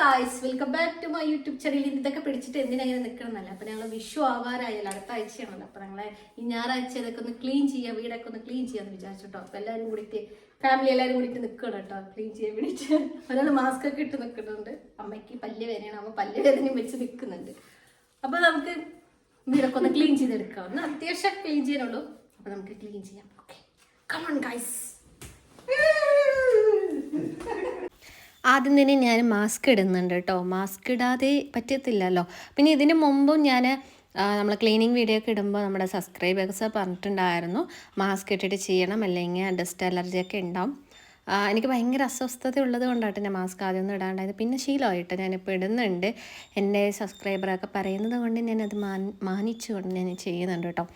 Guys welcome back to my YouTube channel ഇതൊക്കെ പിടിച്ചിട്ട് എന്തിനാ ഇങ്ങനെ നിൽക്കണമെന്നല്ല അപ്പൊ ഞങ്ങൾ വിഷു ആവാറായല്ലോ അടുത്ത ആഴ്ചയാണല്ലോ. അപ്പൊ ഞങ്ങളെ ഈ ഞായറാഴ്ച ഇതൊക്കെ ഒന്ന് ക്ലീൻ ചെയ്യാം വീടൊക്കെ ഒന്ന് ക്ലീൻ ചെയ്യാന്ന് വിചാരിച്ചിട്ടോ. അപ്പൊ എല്ലാവരും കൂടിയിട്ട് ഫാമിലി എല്ലാവരും കൂടിയിട്ട് നിൽക്കണം കേട്ടോ ക്ലീൻ ചെയ്യാൻ വേണ്ടിയിട്ട് ഒരാൾ മാസ്ക് ഒക്കെ ഇട്ട് നിൽക്കുന്നുണ്ട് അമ്മയ്ക്ക് പല്ല് വേദനയാണ് അമ്മ പല്ല് വേദനയും വെച്ച് നിൽക്കുന്നുണ്ട് അപ്പൊ നമുക്ക് വീടൊക്കെ ഒന്ന് ക്ലീൻ ചെയ്തെടുക്കാം. ഒന്ന് അത്യാവശ്യം ക്ലീൻ ചെയ്യാനുള്ളൂ. അപ്പൊ നമുക്ക് ക്ലീൻ ചെയ്യാം. ഓക്കെ കമൺ ഗൈസ് ആദ്യം തന്നെ ഞാൻ മാസ്ക് ഇടുന്നുണ്ട് കേട്ടോ മാസ്ക് ഇടാതെ പറ്റത്തില്ലല്ലോ. പിന്നെ ഇതിന് മുമ്പും ഞാൻ നമ്മൾ ക്ലീനിങ് വീഡിയോ ഒക്കെ ഇടുമ്പോൾ നമ്മുടെ സബ്സ്ക്രൈബേഴ്സ് പറഞ്ഞിട്ടുണ്ടായിരുന്നു മാസ്ക് ഇട്ടിട്ട് ചെയ്യണം അല്ലെങ്കിൽ ഡസ്റ്റ് അലർജി ഒക്കെ ഉണ്ടാവും. എനിക്ക് ഭയങ്കര അസ്വസ്ഥത ഉള്ളത് കൊണ്ടാണ് ഞാൻ മാസ്ക് ആദ്യം ഒന്നും ഇടാണ്ടായത്. പിന്നെ ശീലമായിട്ട് ഞാനിപ്പോൾ ഇടുന്നുണ്ട്. എന്റെ സബ്സ്ക്രൈബറൊക്കെ പറയുന്നത് കൊണ്ട് ഞാനത് മാൻ മാനിച്ചുകൊണ്ട് ഞാൻ ചെയ്യുന്നുണ്ട് കേട്ടോ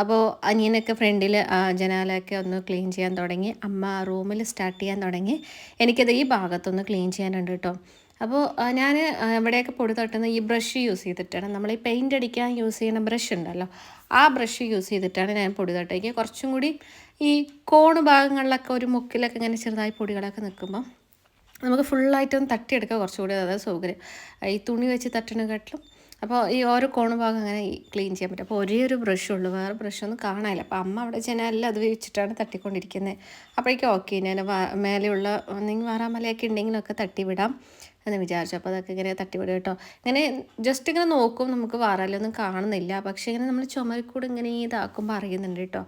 അപ്പോൾ അനിയനൊക്കെ ഫ്രണ്ടിൽ ജനാലൊക്കെ ഒന്ന് ക്ലീൻ ചെയ്യാൻ തുടങ്ങി. അമ്മ റൂമിൽ സ്റ്റാർട്ട് ചെയ്യാൻ തുടങ്ങി. എനിക്കത് ഈ ഭാഗത്തൊന്ന് ക്ലീൻ ചെയ്യാനുണ്ട് കേട്ടോ. അപ്പോൾ ഞാൻ എവിടെയൊക്കെ പൊടി തട്ടുന്ന ഈ ബ്രഷ് യൂസ് ചെയ്തിട്ടാണ്. നമ്മൾ ഈ പെയിന്റ് അടിക്കാൻ യൂസ് ചെയ്യുന്ന ബ്രഷ് ഉണ്ടല്ലോ ആ ബ്രഷ് യൂസ് ചെയ്തിട്ടാണ് ഞാൻ പൊടി തട്ടേക്ക് കുറച്ചും കൂടി ഈ കോണ് ഭാഗങ്ങളിലൊക്കെ ഒരു മുക്കിലൊക്കെ ഇങ്ങനെ ചെറുതായി പൊടികളൊക്കെ നിൽക്കുമ്പോൾ നമുക്ക് ഫുള്ളായിട്ടൊന്ന് തട്ടിയെടുക്കാൻ കുറച്ചുകൂടി അതായത് സൗകര്യം. ഈ തുണി വെച്ച് തട്ടണക്കാട്ടിലും അപ്പോൾ ഈ ഓരോ കോണ് ഭാഗം അങ്ങനെ ക്ലീൻ ചെയ്യാൻ പറ്റും. അപ്പോൾ ഒരേ ഒരു ബ്രഷ് ഉള്ളൂ. വേറെ ബ്രഷൊന്നും കാണാനില്ല. അപ്പോൾ അമ്മ അവിടെ ജനാലിൽ അത് വെച്ചിട്ടാണ് തട്ടിക്കൊണ്ടിരിക്കുന്നത് അപ്പോഴേക്കും ഓക്കെ ഞാൻ മേലെയുള്ള വേറെ വാറാമലയൊക്കെ ഉണ്ടെങ്കിലൊക്കെ തട്ടി വിടാം എന്ന് വിചാരിച്ചു. അപ്പോൾ അതൊക്കെ ഇങ്ങനെ തട്ടിവിടും കേട്ടോ. ഇങ്ങനെ ജസ്റ്റ് ഇങ്ങനെ നോക്കും. നമുക്ക് വാറാലൊന്നും കാണുന്നില്ല. പക്ഷേ ഇങ്ങനെ നമ്മൾ ചുമരിക്കൂടെ ഇങ്ങനെ ഇതാക്കുമ്പോൾ അറിയുന്നുണ്ട് കേട്ടോ.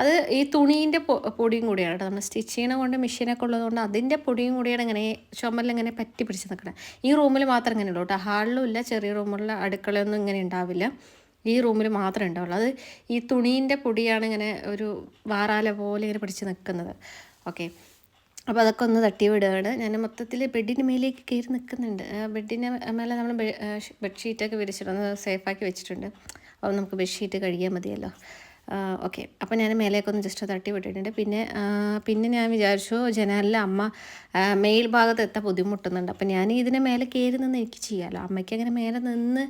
അത് ഈ തുണീന്റെ പൊടിയും കൂടിയാണ് കേട്ടോ. നമ്മൾ സ്റ്റിച്ച് ചെയ്യണ കൊണ്ട് മെഷീനൊക്കെ ഉള്ളതുകൊണ്ട് അതിന്റെ പൊടിയും കൂടിയാണ് ഇങ്ങനെ ചുമരിൽ ഇങ്ങനെ പറ്റി പിടിച്ച് നിൽക്കണം ഈ റൂമിൽ മാത്രം ഇങ്ങനെ ഉള്ളൂ കേട്ടോ. ഹാളിലും ഇല്ല ചെറിയ റൂമുകളിൽ അടുക്കളയൊന്നും ഇങ്ങനെ ഉണ്ടാവില്ല. ഈ റൂമിൽ മാത്രമേ ഉണ്ടാവുള്ളൂ. അത് ഈ തുണീന്റെ പൊടിയാണ് ഇങ്ങനെ ഒരു വാറാല പോലെ ഇങ്ങനെ പിടിച്ച് നിൽക്കുന്നത് ഓക്കെ. അപ്പോൾ അതൊക്കെ ഒന്ന് തട്ടി വിടുകയാണ്. ഞാൻ മൊത്തത്തിൽ ബെഡിന് മേലേക്ക് കയറി നിൽക്കുന്നുണ്ട്. ബെഡിന് മേലെ നമ്മൾ ബെഡ്ഷീറ്റൊക്കെ വിരിച്ചിട്ടൊന്ന് സേഫാക്കി വെച്ചിട്ടുണ്ട്. അപ്പോൾ നമുക്ക് ബെഡ്ഷീറ്റ് കഴുകിയാൽ മതിയല്ലോ. ഓക്കെ അപ്പോൾ ഞാൻ മേലേക്ക് ഒന്ന് ജസ്റ്റ് തട്ടി വിട്ടിട്ടുണ്ട്. പിന്നെ പിന്നെ ഞാൻ വിചാരിച്ചു ജനലിലെ അമ്മ മേൽ ഭാഗത്ത് എത്താൻ ബുദ്ധിമുട്ടുന്നുണ്ട്. അപ്പോൾ ഞാൻ ഇതിനെ മേലെ കയറി നിന്ന് എനിക്ക് ചെയ്യാമല്ലോ അമ്മയ്ക്ക് അങ്ങനെ മേലെ നിന്ന്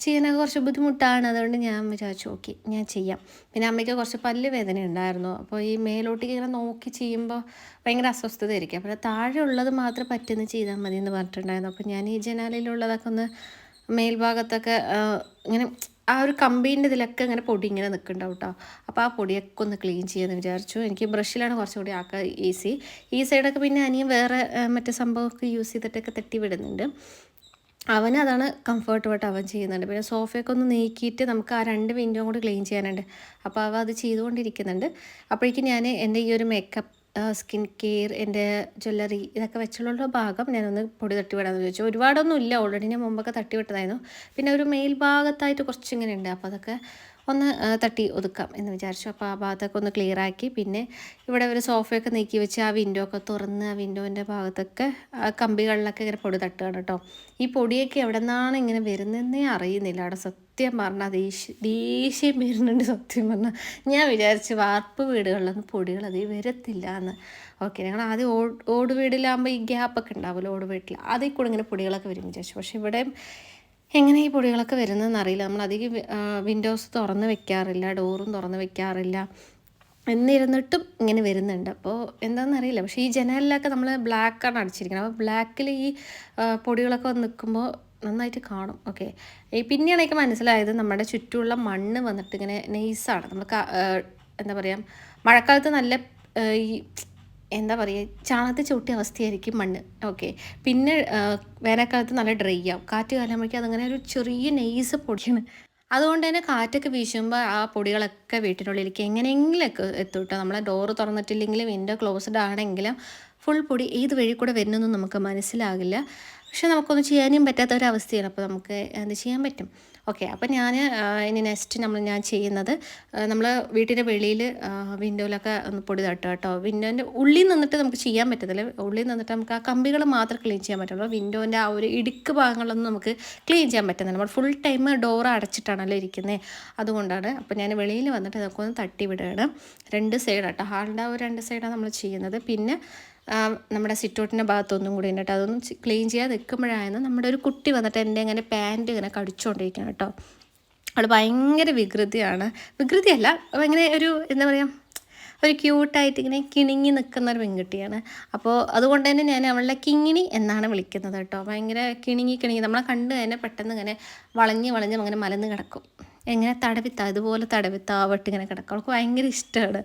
ചെയ്യാനൊക്കെ കുറച്ച് ബുദ്ധിമുട്ടാണ്. അതുകൊണ്ട് ഞാൻ വിചാരിച്ചു ഓക്കെ ഞാൻ ചെയ്യാം. പിന്നെ അമ്മയ്ക്ക് കുറച്ച് പല്ല് വേദന ഉണ്ടായിരുന്നു. അപ്പോൾ ഈ മേലോട്ടേക്ക് ഇങ്ങനെ നോക്കി ചെയ്യുമ്പോൾ ഭയങ്കര അസ്വസ്ഥതയായിരിക്കും. അപ്പോൾ താഴെ ഉള്ളത് മാത്രം പറ്റുന്ന ചെയ്താൽ മതി എന്ന് പറഞ്ഞിട്ടുണ്ടായിരുന്നു. അപ്പോൾ ഞാൻ ഈ ജനാലയിലുള്ളതൊക്കെ ഒന്ന് മേൽഭാഗത്തൊക്കെ ഇങ്ങനെ ആ ഒരു കമ്പീന്റെ ഇതിലൊക്കെ ഇങ്ങനെ പൊടി ഇങ്ങനെ നിൽക്കുന്നുണ്ടാവും കേട്ടോ. അപ്പോൾ ആ പൊടിയൊക്കെ ഒന്ന് ക്ലീൻ ചെയ്യാമെന്ന് വിചാരിച്ചു. എനിക്ക് ബ്രഷിലാണ് കുറച്ചുകൂടി ആക്കാൻ ഈസി. ഈ സൈഡൊക്കെ പിന്നെ അനിയൻ വേറെ മറ്റേ സംഭവമൊക്കെ യൂസ് ചെയ്തിട്ടൊക്കെ തട്ടി വിടുന്നുണ്ട്. അവന് അതാണ് കംഫർട്ടബിളായിട്ട് അവൻ ചെയ്യുന്നുണ്ട്. പിന്നെ സോഫയൊക്കെ ഒന്ന് നീക്കിയിട്ട് നമുക്ക് ആ രണ്ട് വിൻഡോ കൂടി ക്ലീൻ ചെയ്യാനുണ്ട്. അപ്പോൾ അവ അത് ചെയ്തുകൊണ്ടിരിക്കുന്നുണ്ട്. അപ്പോഴേക്കും ഞാൻ എന്റെ ഈ ഒരു മേക്കപ്പ് സ്കിൻ കെയർ എന്റെ ജ്വല്ലറി ഇതൊക്കെ വെച്ചുള്ള ഭാഗം ഞാനൊന്ന് പൊടി തട്ടി വിടാമെന്ന് ചോദിച്ചു ഒരുപാടൊന്നും ഇല്ല ഓൾറെഡി ഞാൻ മുമ്പൊക്കെ തട്ടി വിട്ടതായിരുന്നു പിന്നെ ഒരു മേൽഭാഗത്തായിട്ട് കുറച്ച് ഇങ്ങനെ ഉണ്ട് അപ്പോൾ അതൊക്കെ ഒന്ന് തട്ടി ഒതുക്കാം എന്ന് വിചാരിച്ചു. അപ്പോൾ ആ ഭാഗത്തൊക്കെ ഒന്ന് ക്ലിയർ ആക്കി. പിന്നെ ഇവിടെ ഒരു സോഫയൊക്കെ നീക്കി വെച്ച് ആ വിൻഡോ ഒക്കെ തുറന്ന് ആ വിൻഡോന്റെ ഭാഗത്തൊക്കെ ആ കമ്പികളിലൊക്കെ ഇങ്ങനെ പൊടി തട്ടുകയാണ് കേട്ടോ. ഈ പൊടിയൊക്കെ എവിടെ നിന്നാണ് ഇങ്ങനെ വരുന്നതെന്നേ അറിയുന്നില്ല. അവിടെ സത്യം പറഞ്ഞാൽ ദേഷ്യം ദേഷ്യം വരുന്നുണ്ട് സത്യം പറഞ്ഞാൽ ഞാൻ വിചാരിച്ച് വാർപ്പ് വീടുകളിലൊന്നും പൊടികൾ അത് വരത്തില്ല എന്ന് ഓക്കെ ഞങ്ങൾ ആദ്യം ഓട് ഓട് വീടിലാകുമ്പോൾ ഈ ഗ്യാപ്പൊക്കെ ഉണ്ടാവുമല്ലോ ഓട് വീട്ടിൽ അതിൽ കൂടെ ഇങ്ങനെ പൊടികളൊക്കെ വരും വിചാരിച്ചു. പക്ഷേ ഇവിടെ എങ്ങനെ ഈ പൊടികളൊക്കെ വരുന്നതെന്ന് അറിയില്ല. നമ്മൾ അധികം വിൻഡോസ് തുറന്ന് വെക്കാറില്ല ഡോറും തുറന്ന് വെക്കാറില്ല. എന്നിരുന്നിട്ടും ഇങ്ങനെ വരുന്നുണ്ട്. അപ്പോൾ എന്താണെന്ന് അറിയില്ല. പക്ഷേ ഈ ജനലിലൊക്കെ നമ്മൾ ബ്ലാക്കാണ് അടിച്ചിരിക്കുന്നത്. അപ്പോൾ ബ്ലാക്കിൽ ഈ പൊടികളൊക്കെ വന്ന് നിൽക്കുമ്പോൾ നന്നായിട്ട് കാണും. ഓക്കെ പിന്നെയാണ് എനിക്ക് മനസ്സിലായത് നമ്മുടെ ചുറ്റുമുള്ള മണ്ണ് വന്നിട്ട് ഇങ്ങനെ നെയ്സാണ് നമ്മൾ എന്താ പറയുക മഴക്കാലത്ത് നല്ല ഈ എന്താ പറയുക ചാണകത്തെ ചവിട്ടിയ അവസ്ഥയായിരിക്കും മണ്ണ്. ഓക്കെ പിന്നെ വേനൽക്കാലത്ത് നല്ല ഡ്രൈ ആവും. കാറ്റ് കാലാകുമ്പോഴേക്കും അതങ്ങനെ ഒരു ചെറിയ നെയ്സ് പൊടിയാണ്. അതുകൊണ്ട് തന്നെ കാറ്റൊക്കെ വീശുമ്പോൾ ആ പൊടികളൊക്കെ വീട്ടിനുള്ളിലേക്ക് എങ്ങനെയെങ്കിലൊക്കെ എത്തും കേട്ടോ നമ്മളെ ഡോറ് തുറന്നിട്ടില്ലെങ്കിലും വിൻഡോ ക്ലോസ്ഡ് ആണെങ്കിലും ഫുൾ പൊടി ഏത് വഴി കൂടെ വരുന്നൊന്നും നമുക്ക് മനസ്സിലാകില്ല. പക്ഷെ നമുക്കൊന്നും ചെയ്യാനും പറ്റാത്ത ഒരു അവസ്ഥയാണ് അപ്പോൾ നമുക്ക് എന്ത് ചെയ്യാൻ പറ്റും? ഓക്കെ അപ്പോൾ ഞാൻ ഇനി നെക്സ്റ്റ് നമ്മൾ ഞാൻ ചെയ്യുന്നത് നമ്മൾ വീട്ടിന്റെ വെളിയിൽ വിൻഡോയിലൊക്കെ ഒന്ന് പൊടി തട്ടുക കേട്ടോ വിൻഡോന്റെ ഉള്ളിൽ നിന്നിട്ട് നമുക്ക് ചെയ്യാൻ പറ്റത്തില്ല. ഉള്ളിൽ നിന്നിട്ട് നമുക്ക് ആ കമ്പികൾ മാത്രം ക്ലീൻ ചെയ്യാൻ പറ്റുള്ളൂ. വിൻഡോന്റെ ആ ഒരു ഇടുക്ക് ഭാഗങ്ങളൊന്നും നമുക്ക് ക്ലീൻ ചെയ്യാൻ പറ്റുന്നില്ല നമ്മൾ ഫുൾ ടൈം ഡോർ അടച്ചിട്ടാണല്ലോ ഇരിക്കുന്നത് അതുകൊണ്ടാണ് അപ്പോൾ ഞാൻ വെളിയിൽ വന്നിട്ട് ഇതൊക്കെ ഒന്ന് തട്ടി വിടുകയാണ്. രണ്ട് സൈഡാട്ടോ ഹാളിന്റെ ആ ഒരു രണ്ട് സൈഡാണ് നമ്മൾ ചെയ്യുന്നത്. പിന്നെ നമ്മുടെ സിറ്റൗട്ടിന്റെ ഭാഗത്തൊന്നും കൂടി കേട്ടോ. അതൊന്നും ക്ലീൻ ചെയ്യാതെ നിൽക്കുമ്പോഴായിരുന്നു നമ്മുടെ ഒരു കുട്ടി വന്നിട്ട് എന്റെ ഇങ്ങനെ പാന്റ് ഇങ്ങനെ കടിച്ചുകൊണ്ടിരിക്കണം കേട്ടോ. അവൾ ഭയങ്കര വികൃതിയാണ്. വികൃതിയല്ല ഭയങ്കര ഒരു എന്താ പറയുക ഒരു ക്യൂട്ടായിട്ട് ഇങ്ങനെ കിണിങ്ങി നിൽക്കുന്ന ഒരു പെൺകുട്ടിയാണ്. അപ്പോൾ അതുകൊണ്ട് തന്നെ ഞാൻ അവളുടെ കിങ്ങിണി എന്നാണ് വിളിക്കുന്നത് കേട്ടോ. ഭയങ്കര കിണിങ്ങി കിണിങ്ങി. നമ്മളെ കണ്ട് തന്നെ പെട്ടെന്ന് ഇങ്ങനെ വളഞ്ഞ് വളഞ്ഞ് അങ്ങനെ മലന്ന് കിടക്കും. എങ്ങനെ തടവിത്ത? അതുപോലെ തടവിത്താവട്ട് ഇങ്ങനെ കിടക്കും. അവൾക്ക് ഭയങ്കര ഇഷ്ടമാണ്.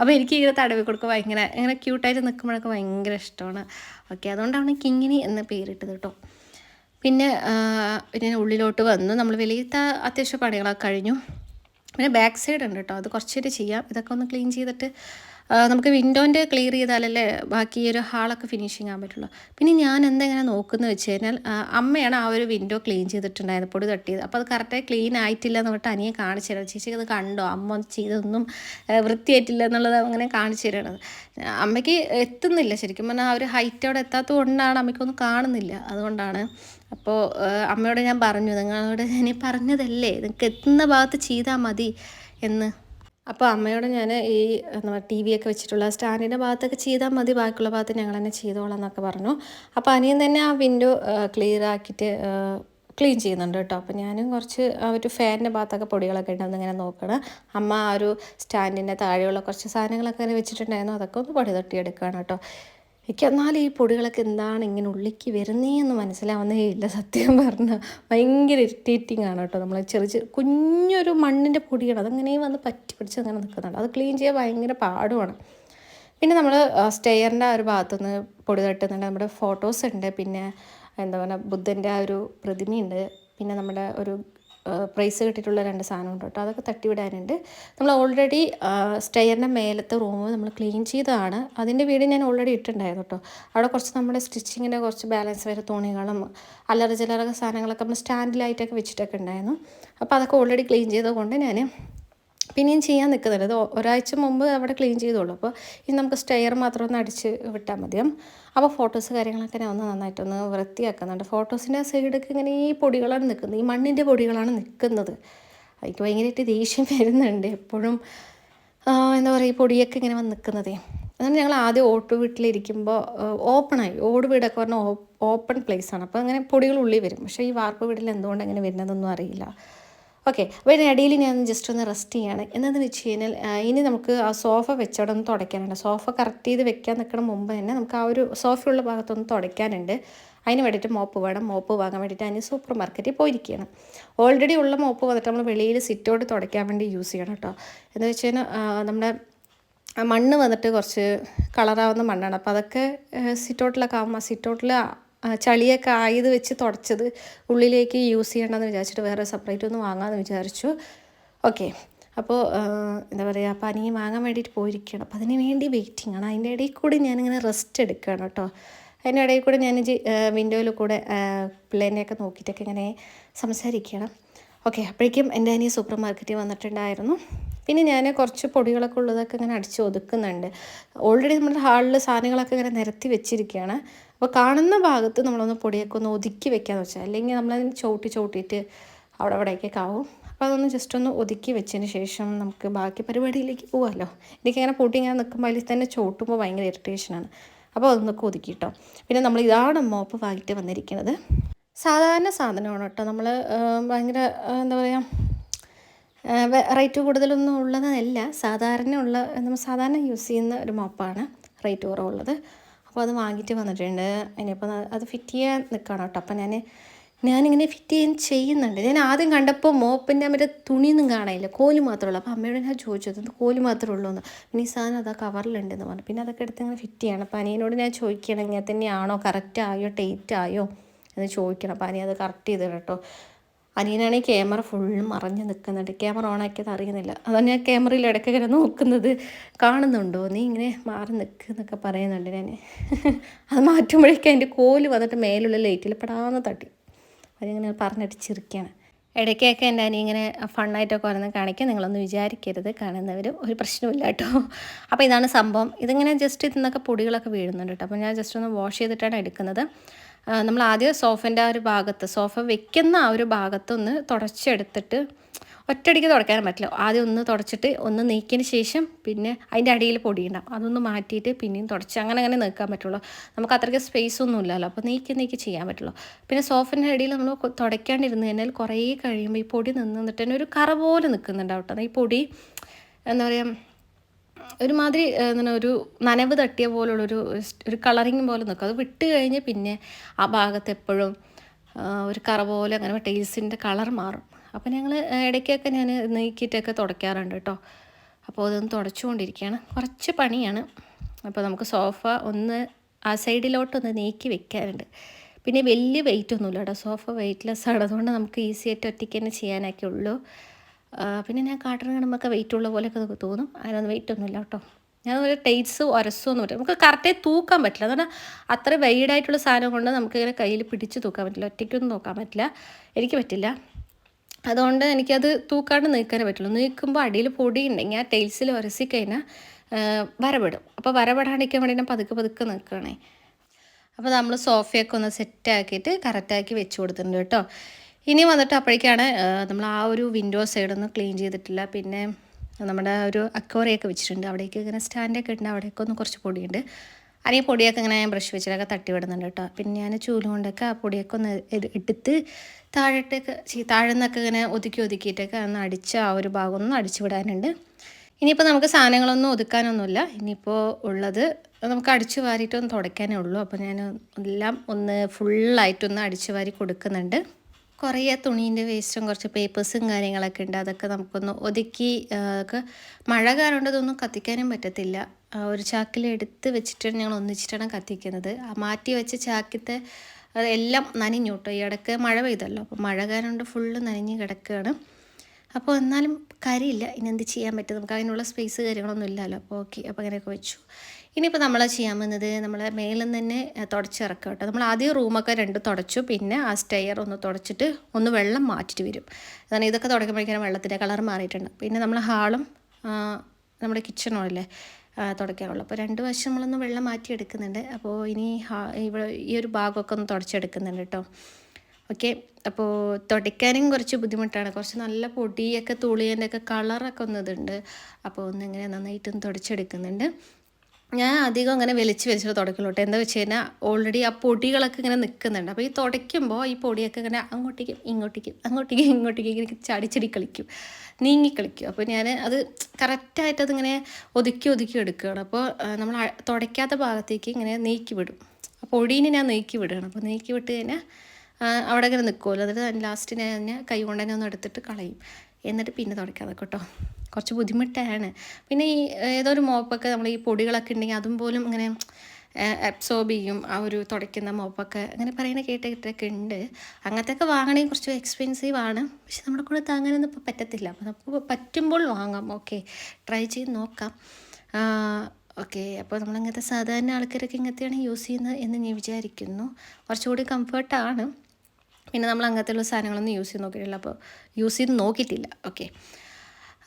അപ്പോൾ എനിക്ക് ഇങ്ങനെ തടവി കൊടുക്കുക ഭയങ്കര ഇങ്ങനെ ക്യൂട്ടായിട്ട് നിൽക്കുമ്പോഴൊക്കെ ഭയങ്കര ഇഷ്ടമാണ്. ഓക്കെ അതുകൊണ്ടാണ് കിങ്ങിനി എന്ന് പേരിട്ടത് കേട്ടോ. പിന്നെ പിന്നെ ഉള്ളിലോട്ട് വന്നു. നമ്മൾ വെളിയിലത്തെ അത്യാവശ്യം പണികളൊക്കെ കഴിഞ്ഞു. പിന്നെ ബാക്ക് സൈഡ് ഉണ്ട് കേട്ടോ. അത് കുറച്ചേര് ചെയ്യാം. ഇതൊക്കെ ഒന്ന് ക്ലീൻ ചെയ്തിട്ട് നമുക്ക് വിൻഡോന്റെ ക്ലിയർ ചെയ്താലല്ലേ ബാക്കി ഒരു ഹാളൊക്കെ ഫിനിഷിങ് ആകാൻ പറ്റുള്ളൂ. പിന്നെ ഞാൻ എന്തെങ്ങനെ നോക്കുന്നത് വെച്ച് കഴിഞ്ഞാൽ അമ്മയാണ് ആ ഒരു വിൻഡോ ക്ലീൻ ചെയ്തിട്ടുണ്ടായത് പൊടി തട്ടിയത്. അപ്പോൾ അത് കറക്റ്റായി ക്ലീൻ ആയിട്ടില്ല എന്ന് പറഞ്ഞിട്ട് അനിയെ കാണിച്ചു തരാം. ചേച്ചി അത് കണ്ടോ? അമ്മ ചെയ്തൊന്നും വൃത്തിയായിട്ടില്ല എന്നുള്ളത് അങ്ങനെ കാണിച്ചു തരണത് അമ്മയ്ക്ക് എത്തുന്നില്ല ശരിക്കും പറഞ്ഞാൽ ആ ഒരു ഹൈറ്റ് അവിടെ എത്താത്തത് കൊണ്ടാണ് അമ്മയ്ക്കൊന്നും കാണുന്നില്ല അതുകൊണ്ടാണ്. അപ്പോൾ അമ്മയോട് ഞാൻ പറഞ്ഞു നിങ്ങളോട് ഞാൻ പറഞ്ഞതല്ലേ നിങ്ങൾക്ക് എത്തുന്ന ഭാഗത്ത് ചെയ്താൽ മതി എന്ന്. അപ്പോൾ അമ്മയോട് ഞാൻ ഈ നമ്മുടെ ടി വി ഒക്കെ വെച്ചിട്ടുള്ള സ്റ്റാൻഡിന്റെ ഭാഗത്തൊക്കെ ചെയ്താൽ മതി ബാക്കിയുള്ള ഭാഗത്ത് ഞങ്ങൾ തന്നെ ചെയ്തോളാം എന്നൊക്കെ പറഞ്ഞു. അപ്പോൾ അനിയൻ തന്നെ ആ വിൻഡോ ക്ലിയർ ആക്കിയിട്ട് ക്ലീൻ ചെയ്യുന്നുണ്ട് കേട്ടോ. അപ്പോൾ ഞാനും കുറച്ച് ഒരു ഫാനിന്റെ ഭാഗത്തൊക്കെ പൊടികളൊക്കെ ഉണ്ടെന്ന് ഇങ്ങനെ നോക്കണം. അമ്മ ആ ഒരു സ്റ്റാൻഡിന്റെ താഴെയുള്ള കുറച്ച് സാധനങ്ങളൊക്കെ ഇങ്ങനെ വെച്ചിട്ടുണ്ടായിരുന്നു. അതൊക്കെ ഒന്ന് പൊടി തട്ടിയെടുക്കുകയാണ് കേട്ടോ. എനിക്ക് എന്നാലും ഈ പൊടികളൊക്കെ എന്താണ് ഇങ്ങനെ ഉള്ളിലേക്ക് വരുന്നതെന്ന് മനസ്സിലാവുന്നേ ഇല്ല. സത്യം പറഞ്ഞാൽ ഭയങ്കര ഇറിറ്റേറ്റിംഗ് ആണ് കേട്ടോ നമ്മൾ ചെറിയ കുഞ്ഞൊരു മണ്ണിന്റെ പൊടിയാണ്. അതങ്ങനെ വന്ന് പറ്റി പിടിച്ച് അങ്ങനെ നിൽക്കുന്നുണ്ട് അത് ക്ലീൻ ചെയ്യാൻ ഭയങ്കര പാടുമാണ്. പിന്നെ നമ്മൾ സ്റ്റെയറിന്റെ ആ ഒരു ഭാഗത്തുനിന്ന് പൊടി തട്ടുന്നുണ്ട്. നമ്മുടെ ഫോട്ടോസ് ഉണ്ട്. പിന്നെ എന്താ പറയുക ബുദ്ധന്റെ ആ ഒരു പ്രതിമയുണ്ട്. പിന്നെ നമ്മുടെ ഒരു പ്രൈസ് കിട്ടിയിട്ടുള്ള രണ്ട് സാധനമുണ്ട് കേട്ടോ. അതൊക്കെ തട്ടിവിടാനുണ്ട്. നമ്മൾ ഓൾറെഡി സ്റ്റെയറിന്റെ മേലത്തെ റൂം നമ്മൾ ക്ലീൻ ചെയ്തതാണ്. അതിന്റെ വീട് ഞാൻ ഓൾറെഡി ഇട്ടിട്ടുണ്ടായിരുന്നു കേട്ടോ. അവിടെ കുറച്ച് നമ്മുടെ സ്റ്റിച്ചിങ്ങിന്റെ കുറച്ച് ബാലൻസ് വരെ തുണികളും അല്ലറ ചില്ലറ സാധനങ്ങളൊക്കെ നമ്മൾ സ്റ്റാൻഡിലായിട്ടൊക്കെ വെച്ചിട്ടൊക്കെ ഉണ്ടായിരുന്നു. അപ്പോൾ അതൊക്കെ ഓൾറെഡി ക്ലീൻ ചെയ്തതുകൊണ്ട് ഞാൻ പിന്നെയും ചെയ്യാൻ നിൽക്കുന്നില്ല. അത് ഒരാഴ്ച മുമ്പ് അവിടെ ക്ലീൻ ചെയ്തോളൂ. അപ്പോൾ ഇനി നമുക്ക് സ്റ്റെയർ മാത്രം ഒന്ന് അടിച്ച് വിട്ടാൽ മതിയും അപ്പോൾ ഫോട്ടോസ് കാര്യങ്ങളൊക്കെ ഞാൻ ഒന്ന് നന്നായിട്ടൊന്ന് വൃത്തിയാക്കുന്നുണ്ട്. ഫോട്ടോസിന്റെ സൈഡൊക്കെ ഇങ്ങനെ ഈ പൊടികളാണ് നിൽക്കുന്നത്. ഈ മണ്ണിന്റെ പൊടികളാണ് നിൽക്കുന്നത്. എനിക്ക് ഭയങ്കരമായിട്ട് ദേഷ്യം വരുന്നുണ്ട് എപ്പോഴും. എന്താ പറയുക ഈ പൊടിയൊക്കെ ഇങ്ങനെ വന്ന് നിൽക്കുന്നതേ. അതുകൊണ്ട് ഞങ്ങൾ ആദ്യം ഓട്ട് വീട്ടിലിരിക്കുമ്പോൾ ഓപ്പണായി. ഓട് വീടൊക്കെ പറഞ്ഞാൽ ഓപ്പൺ പ്ലേസ് ആണ് അപ്പോൾ അങ്ങനെ പൊടികൾ ഉള്ളിൽ വരും. പക്ഷേ ഈ വാർപ്പ് വീട്ടിൽ എന്തുകൊണ്ട് അങ്ങനെ വരുന്നതൊന്നും അറിയില്ല. ഓക്കെ അപ്പോൾ ഇതിന് ഇടയിൽ ഞാൻ ജസ്റ്റ് ഒന്ന് റെസ്റ്റ് ചെയ്യാണ്. എന്നതെന്ന് വെച്ച് കഴിഞ്ഞാൽ ഇനി നമുക്ക് ആ സോഫ വെച്ചവിടെ ഒന്ന് തുടയ്ക്കാനുണ്ട്. സോഫ കറക്റ്റ് ചെയ്ത് വെക്കാൻ നിൽക്കണ മുമ്പ് തന്നെ നമുക്ക് ആ ഒരു സോഫയുള്ള ഭാഗത്തൊന്ന് തുടയ്ക്കാനുണ്ട്. അതിന് വേണ്ടിയിട്ട് മോപ്പ് വേണം. മോപ്പ് വാങ്ങാൻ വേണ്ടിയിട്ട് അതിന് സൂപ്പർ മാർക്കറ്റിൽ പോയിരിക്കുകയാണ്. ഓൾറെഡി ഉള്ള മോപ്പ് വന്നിട്ട് നമ്മൾ വെളിയിൽ സിറ്റോട്ട് തുടയ്ക്കാൻ വേണ്ടി യൂസ് ചെയ്യണം കേട്ടോ. എന്ന് വെച്ച് കഴിഞ്ഞാൽ നമ്മുടെ മണ്ണ് വന്നിട്ട് കുറച്ച് കളറാവുന്ന മണ്ണാണ്. അപ്പോൾ അതൊക്കെ സിറ്റൗട്ടിലൊക്കെ ആകുമ്പോൾ സിറ്റൗട്ടിൽ ചളിയൊക്കെ ആയത് വെച്ച് തുടച്ചത് ഉള്ളിലേക്ക് യൂസ് ചെയ്യണമെന്ന് വിചാരിച്ചിട്ട് വേറെ സെപ്പറേറ്റ് ഒന്ന് വാങ്ങാമെന്ന് വിചാരിച്ചു. ഓക്കെ അപ്പോൾ എന്താ പറയുക അപ്പോൾ വാങ്ങാൻ വേണ്ടിയിട്ട് പോയിരിക്കുകയാണ് അപ്പോൾ അതിന് വേണ്ടി വെയിറ്റിംഗ് ആണ്. അതിന്റെ ഇടയിൽ കൂടി ഞാനിങ്ങനെ റെസ്റ്റ് എടുക്കുകയാണ് കേട്ടോ അതിന്റെ ഇടയിൽ കൂടെ ഞാൻ വിൻഡോയിൽ കൂടെ പിള്ളേനെയൊക്കെ നോക്കിയിട്ടൊക്കെ ഇങ്ങനെ സംസാരിക്കുകയാണ് ഓക്കെ അപ്പോഴേക്കും എന്റെ അനിയ സൂപ്പർ മാർക്കറ്റിൽ വന്നിട്ടുണ്ടായിരുന്നു. പിന്നെ ഞാൻ കുറച്ച് പൊടികളൊക്കെ ഉള്ളതൊക്കെ ഇങ്ങനെ അടിച്ച് ഒതുക്കുന്നുണ്ട്. ഓൾറെഡി നമ്മുടെ ഹാളിൽ സാധനങ്ങളൊക്കെ ഇങ്ങനെ നിരത്തി വെച്ചിരിക്കുകയാണ് അപ്പോൾ കാണുന്ന ഭാഗത്ത് നമ്മളൊന്ന് പൊടിയൊക്കെ ഒന്ന് ഒതുക്കി വെക്കാന്ന് വെച്ചാൽ അല്ലെങ്കിൽ നമ്മളതിന് ചവിട്ടി ചവിട്ടിയിട്ട് അവിടെ അവിടെയൊക്കെ ആവും. അപ്പോൾ അതൊന്ന് ജസ്റ്റ് ഒന്ന് ഒതുക്കി വെച്ചതിന് ശേഷം നമുക്ക് ബാക്കി പരിപാടിയിലേക്ക് പോകാമല്ലോ എനിക്കങ്ങനെ പൊടി ഇങ്ങനെ നിൽക്കുമ്പോൾ അതിൽ തന്നെ ചോട്ടുമ്പോൾ ഭയങ്കര ഇറിറ്റേഷനാണ് അപ്പോൾ അതൊന്നൊക്കെ ഒതുക്കി കിട്ടും പിന്നെ നമ്മൾ ഇതാണ് മോപ്പ് വാങ്ങിയിട്ട് വന്നിരിക്കുന്നത്. സാധാരണ സാധനമാണ് കേട്ടോ നമ്മൾ ഭയങ്കര എന്താ പറയുക റേറ്റ് കൂടുതലൊന്നും ഉള്ളതല്ല. സാധാരണ ഉള്ള നമ്മൾ സാധാരണ യൂസ് ചെയ്യുന്ന ഒരു മോപ്പാണ് റേറ്റ് കുറവുള്ളത്. അപ്പോൾ അത് വാങ്ങിയിട്ട് വന്നിട്ടുണ്ട്. ഇനിയിപ്പോൾ അത് ഫിറ്റ് ചെയ്യാൻ നിൽക്കണം കേട്ടോ. അപ്പോൾ ഞാൻ ഞാനിങ്ങനെ ഫിറ്റ് ചെയ്യാൻ ചെയ്യുന്നുണ്ട്. ഞാൻ ആദ്യം കണ്ടപ്പോൾ മോപ്പിന്റെ മറ്റേ തുണിയൊന്നും കാണാനില്ല. കോൽ മാത്രമേ ഉള്ളൂ. അപ്പോൾ അമ്മയോട് ഞാൻ ചോദിച്ചത് ഇത് കോൽ മാത്രമേ ഉള്ളൂ? എന്ന്. പിന്നെ ഈ സാധനം അതാ കവറിലുണ്ടെന്ന് പറഞ്ഞു. പിന്നെ അതൊക്കെ എടുത്ത് ഇങ്ങനെ ഫിറ്റ് ചെയ്യണം. അപ്പോൾ അനിയനോട് ഞാൻ ചോദിക്കണം ഇങ്ങനെ തന്നെയാണോ? കറക്റ്റ് ആയോ? ടൈറ്റ് ആയോ? എന്ന് ചോദിക്കണം. അപ്പോൾ അനിയത് കറക്റ്റ് ചെയ്ത് കേട്ടോ. അനിയനാണെങ്കിൽ ക്യാമറ ഫുള്ള് മറഞ്ഞ് നിൽക്കുന്നുണ്ട് ക്യാമറ ഓൺ ആക്കിയത് അറിയുന്നില്ല. അതാണ് ഞാൻ ക്യാമറയിൽ ഇടയ്ക്ക് ഇങ്ങനെ നോക്കുന്നത് കാണുന്നുണ്ടോ? നീ ഇങ്ങനെ മാറി നിൽക്ക് എന്നൊക്കെ പറയുന്നുണ്ട് ഞാൻ അത് മാറ്റുമ്പോഴേക്കും അതിന്റെ കോൽ വന്നിട്ട് മേലുള്ള ലൈറ്റിൽ പെടാന്ന് തട്ടി. അതിങ്ങനെ പറഞ്ഞടിച്ചിരിക്കുകയാണ് ഇടയ്ക്കൊക്കെ എന്റെ അനി ഇങ്ങനെ ഫണ്ണായിട്ടൊക്കെ ഓരോന്ന് കാണിക്കാൻ നിങ്ങളൊന്ന് വിചാരിക്കരുത്. കാണുന്നവർ ഒരു പ്രശ്നമില്ല കേട്ടോ. അപ്പോൾ ഇതാണ് സംഭവം. ഇതിങ്ങനെ ജസ്റ്റ് ഇതിന്നൊക്കെ പൊടികളൊക്കെ വീഴുന്നുണ്ട് കേട്ടോ. അപ്പോൾ ഞാൻ ജസ്റ്റ് ഒന്ന് വാഷ് ചെയ്തിട്ടാണ് എടുക്കുന്നത്. നമ്മൾ ആദ്യം സോഫന്റെ ആ ഒരു ഭാഗത്ത് സോഫ വെക്കുന്ന ആ ഒരു ഭാഗത്തൊന്ന് തുടച്ചെടുത്തിട്ട് ഒറ്റയടിക്ക് തുടയ്ക്കാനും പറ്റില്ല. ആദ്യം ഒന്ന് തുടച്ചിട്ട് ഒന്ന് നീക്കിയതിന് ശേഷം പിന്നെ അതിന്റെ അടിയിൽ പൊടിയുണ്ടാവും അതൊന്ന് മാറ്റിയിട്ട് പിന്നെയും തുടച്ച് അങ്ങനെ അങ്ങനെ നീക്കാൻ പറ്റുള്ളൂ. നമുക്ക് അത്രയ്ക്ക് സ്പേസ് ഒന്നും ഇല്ലല്ലോ. അപ്പോൾ നീക്കി നീക്കി ചെയ്യാൻ പറ്റുള്ളൂ. പിന്നെ സോഫിന്റെ അടിയിൽ നമ്മൾ തുടയ്ക്കാണ്ടിരുന്ന് കഴിഞ്ഞാൽ കുറേ കഴിയുമ്പോൾ ഈ പൊടി നിന്ന് നിന്നിട്ട് തന്നെ ഒരു കറ പോലെ നിൽക്കുന്നുണ്ടാവും കേട്ടോ. ഈ പൊടി എന്താ പറയുക ഒരുമാതിരി എന്താണ് ഒരു നനവ് തട്ടിയ പോലുള്ളൊരു ഒരു കളറിങ് പോലെ നിൽക്കും. അത് വിട്ട് കഴിഞ്ഞ് പിന്നെ ആ ഭാഗത്ത് എപ്പോഴും ഒരു കറ പോലെ അങ്ങനെ ടൈൽസിന്റെ കളർ മാറും. അപ്പോൾ ഞങ്ങൾ ഇടയ്ക്കൊക്കെ ഞാൻ നീക്കിയിട്ടൊക്കെ തുടയ്ക്കാറുണ്ട് കേട്ടോ. അപ്പോൾ അതൊന്ന് തുടച്ചുകൊണ്ടിരിക്കുകയാണ്. കുറച്ച് പണിയാണ്. അപ്പോൾ നമുക്ക് സോഫ ഒന്ന് ആ സൈഡിലോട്ടൊന്ന് നീക്കി വെക്കാറുണ്ട് പിന്നെ വലിയ വെയിറ്റ് ഒന്നുമില്ല കേട്ടോ. സോഫ വെയിറ്റ്ലെസ് ആണ്. അതുകൊണ്ട് നമുക്ക് ഈസി ആയിട്ട് ഒറ്റയ്ക്ക് തന്നെ ചെയ്യാനൊക്കെ ഉള്ളൂ. പിന്നെ ഞാൻ കാട്ടിന് കാണുമ്പോൾ വെയിറ്റ് ഉള്ള പോലെയൊക്കെ തോന്നും. അതിനൊന്നും വെയിറ്റ് ഒന്നുമില്ല കേട്ടോ. ഞാൻ ഒരു ടൈറ്റ്സ് ഒരസൊന്നും പറ്റില്ല നമുക്ക് കറക്റ്റായി തൂക്കാൻ പറ്റില്ല. അതുകൊണ്ട് അത്ര വെയ്ഡായിട്ടുള്ള സാധനം കൊണ്ട് നമുക്ക് ഇങ്ങനെ കയ്യിൽ പിടിച്ച് തൂക്കാൻ പറ്റില്ല. ഒറ്റയ്ക്കൊന്നും നോക്കാൻ പറ്റില്ല. എനിക്ക് പറ്റില്ല. അതുകൊണ്ട് എനിക്കത് തൂക്കാണ്ട് നീക്കാനേ പറ്റുള്ളൂ. നീക്കുമ്പോൾ അടിയിൽ പൊടി ഉണ്ടെങ്കിൽ ആ ടൈൽസിൽ ഉരസി കഴിഞ്ഞാൽ വരപെടും. അപ്പോൾ വരപെടാണ്ടിരിക്കാൻ വേണ്ടി ഞാൻ പതുക്കെ പതുക്കെ നിൽക്കുകയാണേ അപ്പോൾ നമ്മൾ സോഫയൊക്കെ ഒന്ന് സെറ്റാക്കിയിട്ട് കറക്റ്റാക്കി വെച്ച് കൊടുത്തിട്ടുണ്ട് കേട്ടോ. ഇനി വന്നിട്ട് അപ്പോഴേക്കാണ് നമ്മൾ ആ ഒരു വിൻഡോ സൈഡൊന്നും ക്ലീൻ ചെയ്തിട്ടില്ല. പിന്നെ നമ്മുടെ ഒരു അക്കോറയൊക്കെ വെച്ചിട്ടുണ്ട്. അവിടേക്ക് ഇങ്ങനെ സ്റ്റാൻഡൊക്കെ ഉണ്ട് അവിടെയൊക്കെ ഒന്ന് കുറച്ച് പൊടിയുണ്ട്. ഈ പൊടിയൊക്കെ ഇങ്ങനെ ഞാൻ ബ്രഷ് വെച്ചിട്ടൊക്കെ തട്ടി വിടുന്നുണ്ട് കേട്ടോ. പിന്നെ ഞാൻ ചൂൽ കൊണ്ടൊക്കെ ആ പൊടിയൊക്കെ ഒന്ന് എടുത്ത് താഴോട്ടൊക്കെ ചീ- ഇങ്ങനെ ഒതുക്കി ഒതുക്കിയിട്ടൊക്കെ ഒന്ന് അടിച്ച് ആ ഒരു ഭാഗം ഒന്ന് അടിച്ചു വിടാനുണ്ട് ഇനിയിപ്പോൾ നമുക്ക് സാധനങ്ങളൊന്നും ഒതുക്കാനൊന്നുമില്ല. ഇനിയിപ്പോൾ ഉള്ളത് നമുക്ക് അടിച്ചു വാരിയിട്ടൊന്ന് തുടയ്ക്കാനേ ഉള്ളൂ. അപ്പോൾ ഞാൻ എല്ലാം ഒന്ന് ഫുള്ളായിട്ടൊന്ന് അടിച്ചു വാരി കൊടുക്കുന്നുണ്ട്. കുറേ തുണീന്റെ വേസ്റ്റും കുറച്ച് പേപ്പേഴ്സും കാര്യങ്ങളൊക്കെ ഉണ്ട്. അതൊക്കെ നമുക്കൊന്ന് ഒതുക്കി ഒക്കെ മഴ കാരണം ഇതൊന്നും കത്തിക്കാനും പറ്റത്തില്ല. ഒരു ചാക്കിൽ എടുത്ത് വെച്ചിട്ടാണ് ഞങ്ങൾ ഒന്നിച്ചിട്ടാണ് കത്തിക്കുന്നത്. ആ മാറ്റി വെച്ച ചാക്കിത്തെ എല്ലാം നനഞ്ഞു കേട്ടോ. ഈ ഇടയ്ക്ക് മഴ പെയ്തല്ലോ. അപ്പോൾ മഴ കാരണം ഫുള്ള് നനഞ്ഞ് കിടക്കുകയാണ്. അപ്പോൾ എന്നാലും കാര്യമില്ല. ഇനി എന്ത് ചെയ്യാൻ പറ്റും? നമുക്ക് അതിനുള്ള സ്പേസ് കാര്യങ്ങളൊന്നും ഇല്ലല്ലോ. അപ്പോൾ ഓക്കെ. അപ്പോൾ അങ്ങനെയൊക്കെ വെച്ചു. ഇനിയിപ്പോൾ നമ്മൾ ചെയ്യാൻ പോകുന്നത് നമ്മൾ മേലിൽ തന്നെ തുടച്ചിറക്കുക കേട്ടോ. നമ്മൾ ആദ്യം റൂമൊക്കെ രണ്ട് തുടച്ചു പിന്നെ ആ സ്റ്റെയർ ഒന്ന് തുടച്ചിട്ട് ഒന്ന് വെള്ളം മാറ്റിയിട്ട് വരും. അതാണ് ഇതൊക്കെ തുടക്കുമ്പോഴേക്കും വെള്ളത്തിന്റെ കളർ മാറിയിട്ടുണ്ട്. പിന്നെ നമ്മൾ ഹാളും നമ്മുടെ കിച്ചണും അല്ലേ തുടയ്ക്കാനുള്ളൂ. അപ്പോൾ രണ്ട് വശം നമ്മളൊന്ന് വെള്ളം മാറ്റി എടുക്കുന്നുണ്ട് അപ്പോൾ ഇനി ഇവിടെ ഈ ഒരു ഭാഗമൊക്കെ ഒന്ന് തുടച്ചെടുക്കുന്നുണ്ട് കേട്ടോ. ഓക്കെ. അപ്പോൾ തുടയ്ക്കാനും കുറച്ച് ബുദ്ധിമുട്ടാണ്. കുറച്ച് നല്ല പൊടിയൊക്കെ തുളിയന്റെ ഒക്കെ കളറൊക്കെ ഒന്നിതുണ്ട് അപ്പോൾ ഒന്നിങ്ങനെ നന്നായിട്ടൊന്ന് തുടച്ചെടുക്കുന്നുണ്ട്. ഞാൻ അധികം അങ്ങനെ വലിച്ച് വലിച്ചിട്ട് തുടക്കുള്ളൂ എന്താ വെച്ച് കഴിഞ്ഞാൽ ഓൾറെഡി ആ പൊടികളൊക്കെ ഇങ്ങനെ നിൽക്കുന്നുണ്ട് അപ്പോൾ ഈ തുടയ്ക്കുമ്പോൾ ഈ പൊടിയൊക്കെ ഇങ്ങനെ അങ്ങോട്ടേക്കും ഇങ്ങോട്ടേക്കും അങ്ങോട്ടേക്കും ഇങ്ങോട്ടേക്കും ഇങ്ങനെ ചാടി ചാടി കളിക്കും. നീങ്ങി കളിക്കും. അപ്പോൾ ഞാൻ അത് കറക്റ്റായിട്ട് അതിങ്ങനെ ഒതുക്കി ഒതുക്കി എടുക്കുകയാണ്. അപ്പോൾ നമ്മൾ തുടയ്ക്കാത്ത ഭാഗത്തേക്ക് ഇങ്ങനെ നീക്കി വിടും. ആ പൊടീനെ ഞാൻ നീക്കി വിടുകയാണ്. അപ്പോൾ നീക്കി വിട്ട് കഴിഞ്ഞാൽ അവിടെ ഇങ്ങനെ നിൽക്കുമല്ലോ എന്നിട്ട് ലാസ്റ്റ് ഞാൻ കൈ കൊണ്ട് തന്നെ ഒന്ന് എടുത്തിട്ട് കളയും. എന്നിട്ട് പിന്നെ തുടയ്ക്കാതെ കേട്ടോ. കുറച്ച് ബുദ്ധിമുട്ടാണ്. പിന്നെ ഈ ഏതോ ഒരു മോപ്പൊക്കെ നമ്മൾ ഈ പൊടികളൊക്കെ ഉണ്ടെങ്കിൽ അതും പോലും ഇങ്ങനെ അബ്സോർബ് ചെയ്യും. ആ ഒരു തുടയ്ക്കുന്ന മോപ്പൊക്കെ അങ്ങനെ പറയുന്ന കേട്ടിട്ടൊക്കെ ഉണ്ട്. അങ്ങനത്തെയൊക്കെ വാങ്ങണമെങ്കിൽ കുറച്ച് എക്സ്പെൻസീവ് ആണ്. പക്ഷെ നമ്മുടെ കൂടെ താങ്ങാനൊന്നും ഇപ്പോൾ പറ്റത്തില്ല. അപ്പോൾ നമുക്ക് പറ്റുമ്പോൾ വാങ്ങാം. ഓക്കെ. ട്രൈ ചെയ്ത് നോക്കാം. ഓക്കെ. അപ്പോൾ നമ്മളിങ്ങനത്തെ സാധാരണ ആൾക്കാരൊക്കെ ഇങ്ങനത്തെയാണ് യൂസ് ചെയ്യുന്നത് എന്ന് ഞാൻ വിചാരിക്കുന്നു. കുറച്ചുകൂടി കംഫർട്ടാണ് പിന്നെ നമ്മൾ അങ്ങനത്തെയുള്ള സാധനങ്ങളൊന്നും യൂസ് ചെയ്ത് നോക്കിയിട്ടില്ല. അപ്പോൾ യൂസ് ചെയ്ത് നോക്കിയിട്ടില്ല. ഓക്കെ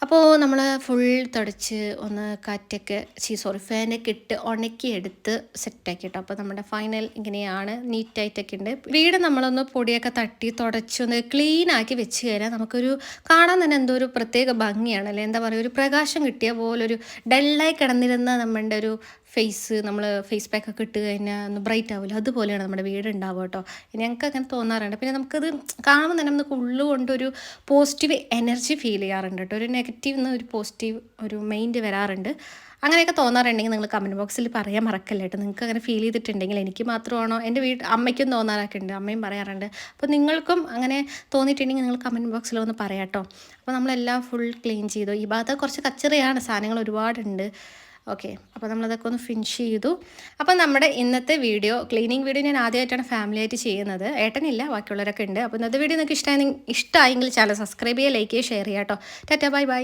അപ്പോൾ നമ്മൾ ഫുൾ തുടച്ച് ഒന്ന് കാറ്റൊക്കെ ചീ സോറി ഫാനൊക്കെ ഇട്ട് ഉണക്കി എടുത്ത് സെറ്റാക്കി കേട്ടോ. അപ്പോൾ നമ്മുടെ ഫൈനൽ ഇങ്ങനെയാണ് നീറ്റായിട്ടൊക്കെ ഉണ്ട്. വീട് നമ്മളൊന്ന് പൊടിയൊക്കെ തട്ടി തുടച്ച് ഒന്ന് ക്ലീൻ ആക്കി വെച്ച് കഴിഞ്ഞാൽ നമുക്കൊരു കാണാൻ തന്നെ എന്തോ ഒരു പ്രത്യേക ഭംഗിയാണ്. അല്ലെ? എന്താ പറയുക? ഒരു പ്രകാശം കിട്ടിയ പോലൊരു ഡല്ലായി കിടന്നിരുന്ന നമ്മളുടെ ഒരു ഫേസ് നമ്മൾ ഫേസ് പാക്ക് ഒക്കെ ഇട്ട് കഴിഞ്ഞാൽ ഒന്ന് ബ്രൈറ്റ് ആവില്ല അതുപോലെയാണ് നമ്മുടെ വീട് ഉണ്ടാവുക കേട്ടോ. ഞങ്ങൾക്ക് അങ്ങനെ തോന്നാറുണ്ട്. പിന്നെ നമുക്കത് കാണുമ്പോൾ തന്നെ നമുക്ക് ഉള്ളുകൊണ്ടൊരു പോസിറ്റീവ് എനർജി ഫീൽ ചെയ്യാറുണ്ട് കേട്ടോ. ഒരു നെഗറ്റീവ് നിന്ന് ഒരു പോസിറ്റീവ് ഒരു മൈൻഡ് വരാറുണ്ട്. അങ്ങനെയൊക്കെ തോന്നാറുണ്ടെങ്കിൽ നിങ്ങൾ കമന്റ് ബോക്സിൽ പറയാൻ മറക്കല്ല കേട്ടോ. നിങ്ങൾക്ക് അങ്ങനെ ഫീൽ ചെയ്തിട്ടുണ്ടെങ്കിൽ എനിക്ക് മാത്രമാണോ? എന്റെ വീട് അമ്മയ്ക്കും തോന്നാറൊക്കെ ഉണ്ട് അമ്മയും പറയാറുണ്ട്. അപ്പോൾ നിങ്ങൾക്കും അങ്ങനെ തോന്നിയിട്ടുണ്ടെങ്കിൽ നിങ്ങൾ കമന്റ് ബോക്സിൽ ഒന്ന് പറയാം കേട്ടോ അപ്പോൾ നമ്മളെല്ലാം ഫുൾ ക്ലീൻ ചെയ്തു. ഈ ഭാഗത്ത് കുറച്ച് കച്ചറിയാണ്. സാധനങ്ങൾ ഒരുപാടുണ്ട്. ഓക്കെ അപ്പോൾ നമ്മളതൊക്കെ ഒന്ന് ഫിനിഷ് ചെയ്തു. അപ്പോൾ നമ്മുടെ ഇന്നത്തെ വീഡിയോ ക്ലീനിങ് വീഡിയോ ഞാൻ ആദ്യമായിട്ടാണ് ഫാമിലി ആയിട്ട് ചെയ്യുന്നത്. ഏട്ടനില്ല ബാക്കിയുള്ളവരൊക്കെ ഉണ്ട്. അപ്പോൾ ഇന്നത്തെ വീഡിയോ നിങ്ങൾക്ക് ഇഷ്ടമായി ഇഷ്ടമായെങ്കിൽ ചാനൽ സബ്സ്ക്രൈബ് ചെയ്യുക ലൈക്ക് ചെയ്യുക ഷെയർ ചെയ്യാം കേട്ടോ ടാറ്റാ ബൈ ബൈ